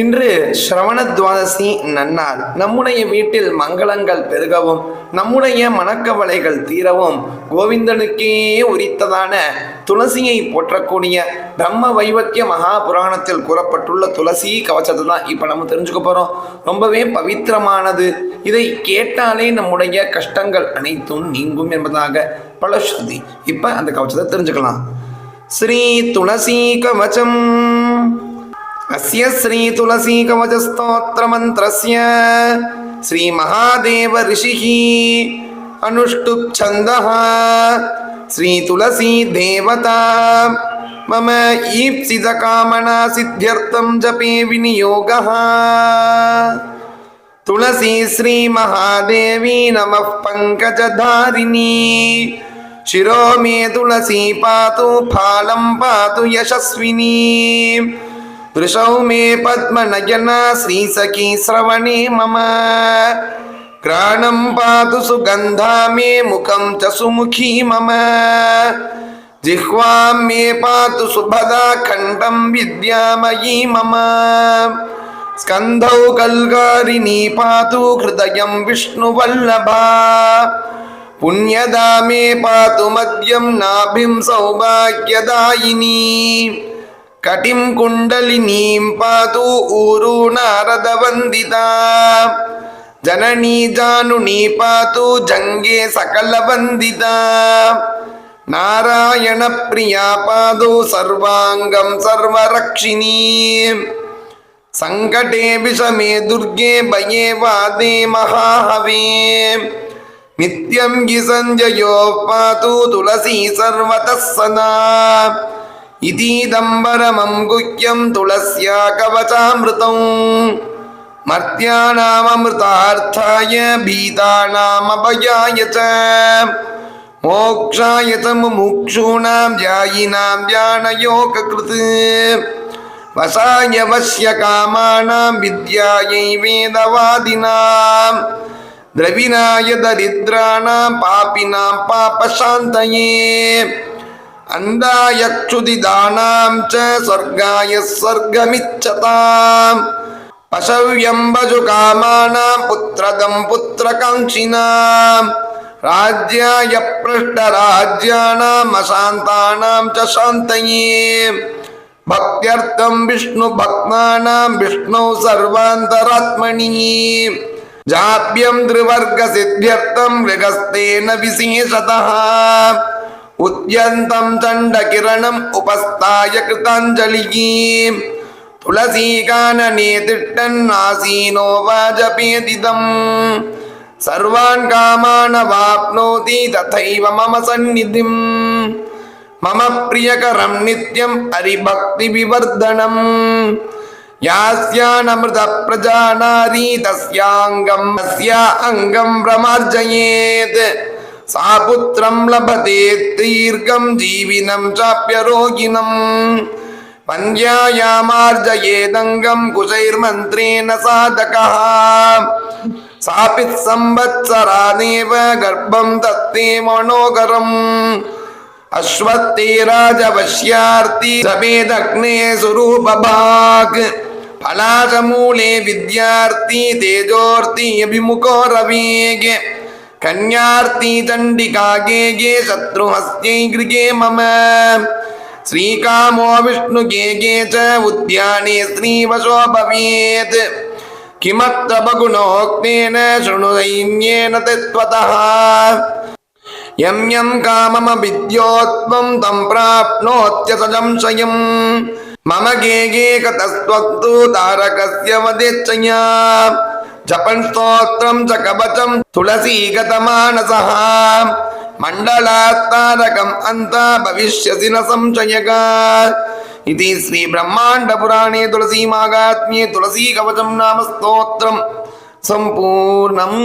இன்று ஸ்ரவண துவாதசி நன்னாள். நம்முடைய வீட்டில் மங்களங்கள் பெருகவும் நம்முடைய மனக்கவலைகள் தீரவும் கோவிந்தனுக்கே உரித்ததான துளசியை போற்றக்கூடிய பிரம்ம வைவக்கிய மகா புராணத்தில் கூறப்பட்டுள்ள துளசி கவச்சத்தை தான் இப்போ நம்ம தெரிஞ்சுக்க போகிறோம் ரொம்பவே பவித்திரமானது. இதை கேட்டாலே நம்முடைய கஷ்டங்கள் அனைத்தும் நீங்கும் என்பதாக பல ஸ்ருதி இப்போ அந்த கவச்சத்தை தெரிஞ்சுக்கலாம். ஸ்ரீ துளசி கவச்சம். अस्य श्रीतुलसीकवचस्तोत्रमन्त्रस्य श्रीमहादेव ऋषिः अनुष्टुप्छन्दः श्रीतुलसीदेवता। मम ईप्सितकामनासिद्ध्यर्थं जपे विनियोगः। तुलसी नमः पङ्कजधारिणी। शिरो मे तुलसी पातु फालं पातु यशस्विनी। वृषौ मे पद्मनयना श्रीसखी श्रवणे मम घ्राणं पातु सुगन्धा मे मुखं च सुमुखी मम जिह्वां मे पातु सुभदा खण्डं विद्यामयी मम स्कन्धौ कल्गारिणी पातु हृदयं विष्णुवल्लभा पुण्यदा मे पातु मद्यं नाभिं सौभाग्यदायिनी కటిం కుండలినీం పాదు ఊరు నారద వందిత జననీ జానునీ పాతు జంగే సకల వందిత నారాయణ ప్రియా పాదు సర్వాంగం సర్వరక్షిణీ సంకటే విషమే దుర్గే భయే వాదే మహాహవే నిత్యం గి సంజయో పాతు తులసీ సర్వత సదా இதீதம்பரமம் குஹ்யம் துளஸ்யா கவசாமிருதம் மர்த்தியானாமமிருதார்த்தாய பீதானாமபயாய ச மோக்ஷாய ச முமுக்ஷூணாம் ஜாயினாம் ஞானயோககிருத் வசாய வசிய காமானாம் வித்யாயை வேதவாதினாம் திரவினாய தரித்ராணாம் பாப்பினாம் பாபசாந்தயே அந்தாயக்ஷுதிதானாம் ச சர்காய சர்க்கமிச்சதாம் பசவ்யம்பஜு காமானாம் புத்திரதம் புத்திரகாங்க்ஷினாம் ராஜ்யாய பிரஷ்டராஜ்யானாம் அசாந்தானாம் ச சாந்தயே பக்தியர்த்தம் விஷ்ணு பக்தானாம் விஷ்ணு சர்வாந்தராத்மணி ஜாப்யம் திருவர்க சித்தியர்த்தம் விசேஷதா ఉద్యంతం దండ కిరణం ఉపస్థాయ కృతాంజలి తులసీకాననే తిట్టన్నాసీనో వాజపేదిదం సర్వాన్ కామాన వాప్నోతి తథైవ మమ సన్నిధిం మమ ప్రియకరం నిత్యం హరిభక్తి వివర్ధనం యాస్యానమృత ప్రజా నారీ తస్యాంగం తస్యా అంగం ప్రమార్జయేత్ पुत्रं लभते दीर्घं जीविनं चाप्यरोगिणम् पञ्जायामार्जयेदङ्गं कुशैर्मन्त्रेण साधकः सापि संवत्सरादेव गर्भं दत्ते मनोगरम् अश्वत्थे राजवश्यार्ति समेदग्ने सुरूपभाक् फलाशमूले विद्यार्थी तेजोर्ति अभिमुखो रवेग कन्यार्ति चण्डिका गे गे शत्रुहस्यै गृगे मम श्रीकामो विष्णुगे गे च उद्याने श्रीवशो भवेत् किमत्तपगुणोक्तेन शृणु दैन्येन तत्त्वतः यं यं काममविद्योत्वं तं प्राप्नोत्य संशयम् मम गे गे कतस्त्वत्तु तारकस्य वदेच्छया जपन् स्तोत्रं च कवचं तुलसीगतमानसः मण्डलात् तारकम् अन्त भविष्यसि न संशयगा इति श्रीब्रह्माण्डपुराणे तुलसीमागात्म्ये तुलसीकवचं नाम स्तोत्रं सम्पूर्णम्